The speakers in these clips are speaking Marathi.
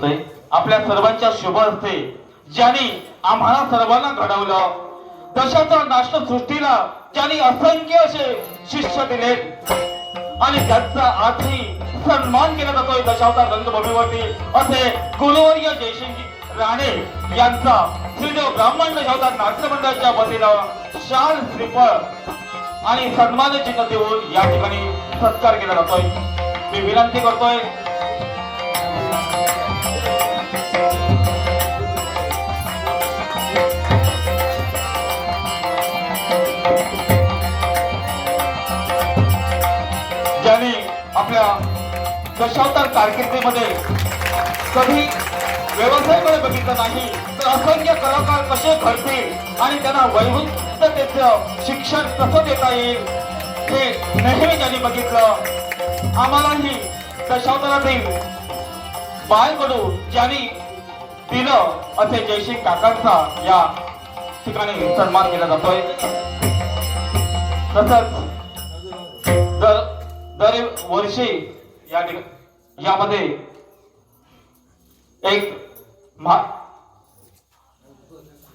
आपल्या सर्वांच्या शुभ असते ज्यांनी आम्हाला सर्वांना घडवलं दशाच्या नाश्त सृष्टीला ज्यांनी असंख्य असे शिष्य दिले आणि त्यांचा आजही सन्मान केला जातोय दशावतार रंगभूमीवरती असे गुरुवर्य जयसिंग राणे यांचा श्रीदेव ब्राह्मण दशावतार नाट्यमंडळाच्या वतीनं शाल श्रीफळ आणि सन्मान चिन्ह देऊन या ठिकाणी सत्कार केला जातोय. मी विनंती करतोय दशावतार कारकिर्दीमध्ये कधी व्यवसायाकडे बघितलं नाही तर असंख्य कलाकार कसे घडतील आणि त्यांना वैभुत्ततेचं शिक्षण कसं देता येईल हे नेहमी त्यांनी बघितलं. आम्हालाही दशावतारातील बाळकडू ज्यांनी दिलं असे जयसिंग काकांचा या ठिकाणी सन्मान केला जातोय. तसंच दर दर वर्षी या यामध्ये एक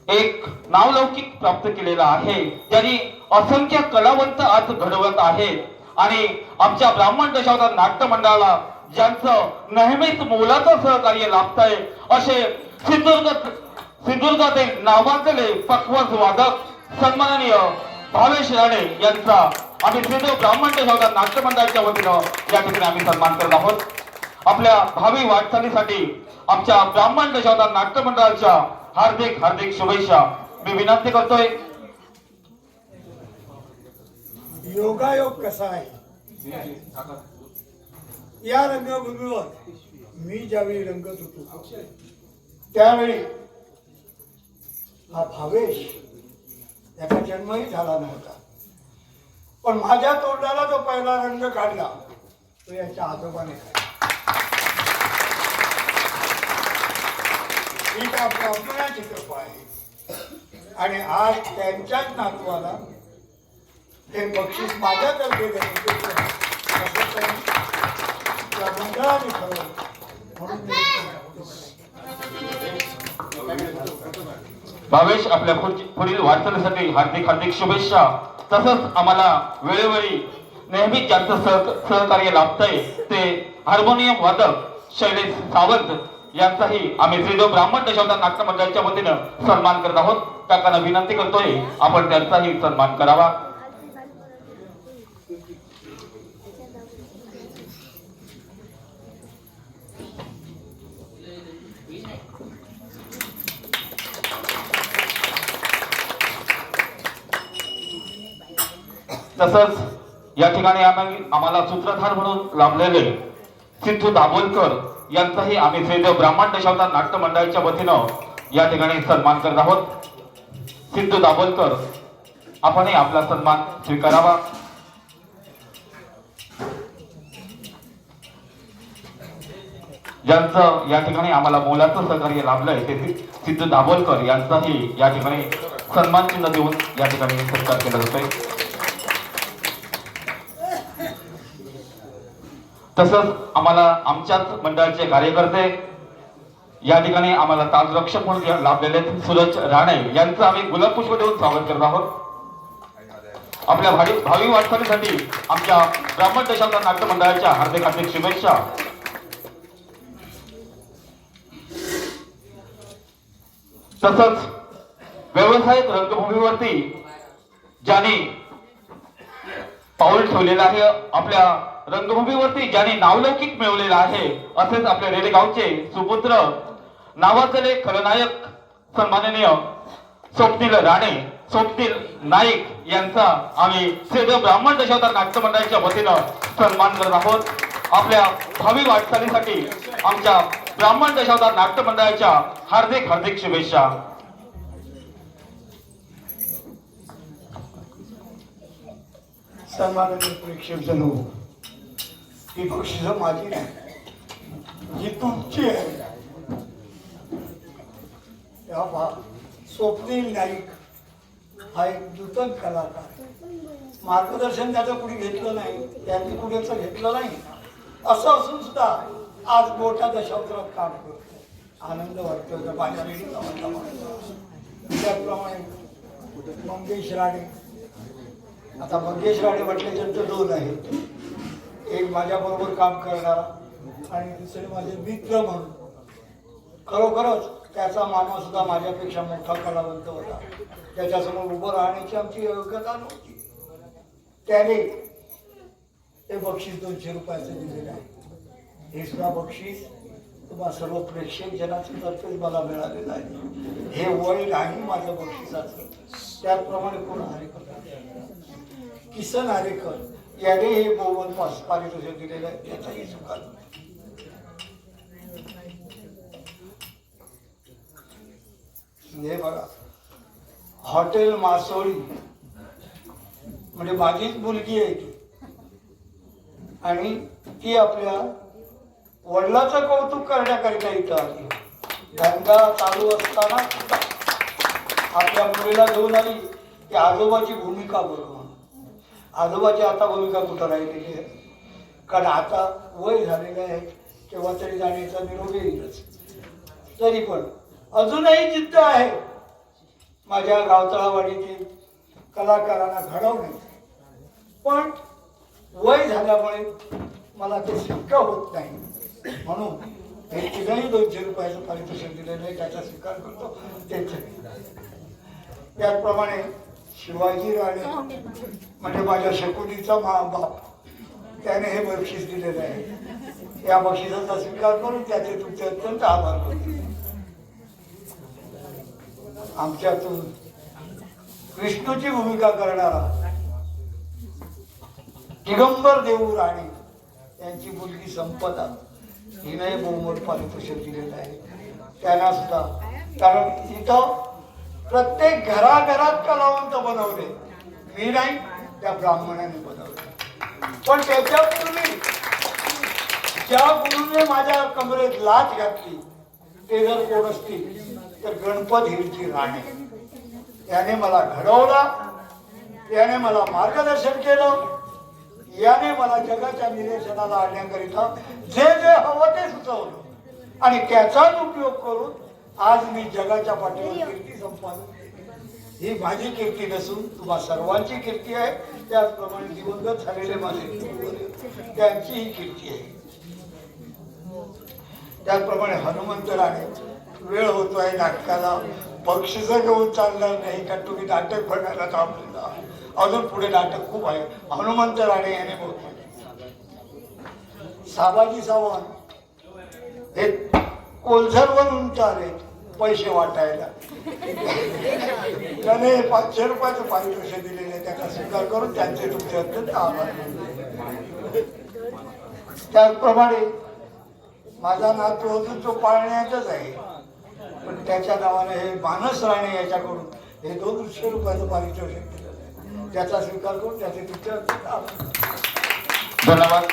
एक नावलौकिक प्राप्त केलेला आहे. ज्यांनी असंख्य कलावंत आज घडवत आहेत. आणि आमच्या ब्राह्मण दशावतार नाट्य मंडळाला ज्यांचं नेहमीच मोलाचं सहकार्य लाभतंय असे सिंधुदुर्ग सिंधुदुर्गातील नावाजलेले पक्वज वादक सन्माननीय भावेश राणे यांचा आम्ही सिंधू ब्राह्मण भागात नाट्यमंडळाच्या वतीनं या ठिकाणी आम्ही सन्मान करत आहोत. आपल्या भावी वाटचालीसाठी आमच्या ब्राह्मण दशावतार नाट्य मंडळाच्या हार्दिक हार्दिक शुभेच्छा. मी विनंती करतोय. योगायोग कसा आहे? या रंगभूमीवर मी ज्यावेळी रंगत होतो त्यावेळी हा भावेश त्याचा जन्मही झाला नव्हता. पण माझ्या तोंडाला जो पहिला रंग काढला तो याच्या आजोबाने एक ही त्या ब्राह्मणाची कृपा आहे. आणि आज त्यांच्याच नातवाला ते बक्षीस माझ्यातर्फे द्यायचे त्यांनी त्या मंडळाने ठरवलं. म्हणून भावेश आपल्या पुढील वाटचालीसाठी हार्दिक हार्दिक शुभेच्छा. तसंच आम्हाला वेळोवेळी नेहमी ज्यांचं सह सहकार्य लाभतंय ते हार्मोनियम वादक शैलेश सावंत यांचाही आम्ही श्रीदेव ब्राह्मण दशावतार नाट्य मंडळाच्या वतीनं सन्मान करत आहोत. काकांना विनंती करतोय आपण त्यांचाही सन्मान करावा. तसंच या ठिकाणी आम्ही आम्हाला सूत्रधार म्हणून लाभलेले सिद्धू दाभोलकर यांचाही आम्ही श्रीदेव ब्राह्मण दशावतार नाट्य मंडळाच्या वतीनं या ठिकाणी सन्मान करत आहोत. सिद्धू दाभोलकर आपणही आपला सन्मान स्वीकारावा. ज्यांचं या ठिकाणी आम्हाला मोलाचं सहकार्य लाभलंय ते सिद्धू दाभोलकर यांचाही या ठिकाणी सन्मान चिन्ह देऊन या ठिकाणी सत्कार केला जातोय. तसंच आम्हाला आमच्याच मंडळाचे कार्यकर्ते या ठिकाणी आम्हाला ताजरक्षक म्हणून लाभलेले सूरज राणे यांचं आम्ही गुलाबपुष्प देऊन स्वागत करत आहोत. आपल्या भावी भावी वाटचालीसाठी आमच्या ब्राह्मण देशांतर नाट्य मंडळाच्या हार्दिक हार्दिक शुभेच्छा. तसंच व्यावसायिक रंगभूमीवरती ज्यांनी पाऊल ठेवलेलं आहे आपल्या रंगभूमीवरती ज्यांनी नावलौकिक मिळवलेला आहे असेच आपल्या रेडेगावचे सुपुत्र नावाजले खलनायक सन्माननीय स्वप्नील राणे स्वप्नील नाईक यांचा आम्ही सेद ब्राह्मण दशावतार नाट्य मंडळाच्या वतीनं सन्मान करत आहोत. आपल्या भावी वाटचालीसाठी आमच्या ब्राह्मण दशावतार नाट्य मंडळाच्या हार्दिक हार्दिक शुभेच्छा. सन्माननीय प्रेक्षक जनू ही बक्षिस माझी नाही. ही तुमची आहे. या पहा स्वप्नील नाईक हा एक नूतन कलाकार. मार्गदर्शन त्याचं कुणी घेतलं नाही त्यांनी कुणाचं घेतलं नाही. असं असून सुद्धा आज मोठ्या दशावतारात काम करतो आनंद वाटतो माझ्या त्याचप्रमाणे मंगेश राणे. आता मंगेश राणे म्हटले त्यांचं दोन आहेत. एक माझ्याबरोबर काम करणारा आणि दुसरे माझे मित्र म्हणून. खरोखरच त्याचा मामा सुद्धा माझ्यापेक्षा मोठा कलावंत होता. त्याच्यासमोर उभं राहण्याची आमची योग्यता नव्हती. त्याने ते बक्षीस दोनशे रुपयाचं दिलेलं आहे. हे सुद्धा बक्षीस तुम्हा सर्व प्रेक्षक जनाचं तर्फेच मला मिळालेलं आहे. हे वय नाही माझं बक्षिसाचं. त्याचप्रमाणे कोण हरेकर? किसन हरेकर. याने हे मोहन पारितोषिक दिलेलं आहे याचाही स्वीकार हे बघा. हॉटेल मासोळी. म्हणजे माझीच मुलगी आहे ती. आणि ती आपल्या वडिलाचं कौतुक करण्याकरिता इथं आली. धंदा चालू असताना आपल्या मुलीला घेऊन आली. की आजोबाची भूमिका बरोबर आजोबाची आता भूमिका कुठं राहिलेली आहे कारण आता वय झालेलं आहे केव्हा तरी जाण्याचा निरोप येईलच. तरी पण अजूनही जिद्द आहे. माझ्या गावतळावाडीतील कलाकारांना घडवणे. पण वय झाल्यामुळे मला ते शक्य होत नाही. म्हणून हे तिघही दोनशे रुपयाचं पारितोषिक दिलेलं आहे त्याचा स्वीकार करतो. तेच त्याचप्रमाणे शिवाजी राणे. म्हणजे माझ्या शकुनीचा महाबाप त्याने हे बक्षीस दिलेलं आहे. या बक्षिसाचा स्वीकार करून त्याचे तुमचे अत्यंत आभार करतो आमच्यातून विष्णूची भूमिका करणारा दिगंबर देऊ राणे यांची मुलगी संपदा हिने बहुमत पारितोषिक दिलेलं आहे. त्यांना सुद्धा कारण इथं प्रत्येक घराघरात कलावंत बनवले. मी नाही त्या ब्राह्मणाने बनवले. पण त्याच्यापूर्वी ज्या गुरुने माझ्या कमरेत लाच घातली ते जर कोण असतील तर गणपत हिरची राणे. त्याने मला घडवला त्याने मला मार्गदर्शन केलं याने मला जगाच्या निदर्शनाला आणण्याकरिता जे जे हवं ते सुचवलं. आणि त्याचाच उपयोग करून आज मी जगाच्या पाठीवर कीर्ती संपादन ही माझी कीर्ती नसून तुम्हा सर्वांची कीर्ती आहे. त्याचप्रमाणे दिवंगत झालेले माझे त्यांची ही कीर्ती आहे. त्याचप्रमाणे हनुमंत राणे वेळ होतोय नाटकाला. बक्षिस घेऊन चालणार नाही का तुम्ही नाटक बघायला थांबलेला अजून पुढे नाटक खूप आहे. हनुमंत राणे याने बोलतो साबाजी सावंत हे कोलझरवर चाले पैसे वाटायला. त्याने पाचशे रुपयाचं पारितोषिक दिलेले त्याचा स्वीकार करून त्यांचे तुमचे अत्यंत आभार त्याचप्रमाणे माझा नातू अजून तो पाळण्याचाच आहे पण त्याच्या नावाने हे मानस राणे याच्याकडून हे दोनशे रुपयाचं पारितोषिक दिलेलं आहे. त्याचा स्वीकार करून त्याचे तुमचे अत्यंत आभार. धन्यवाद.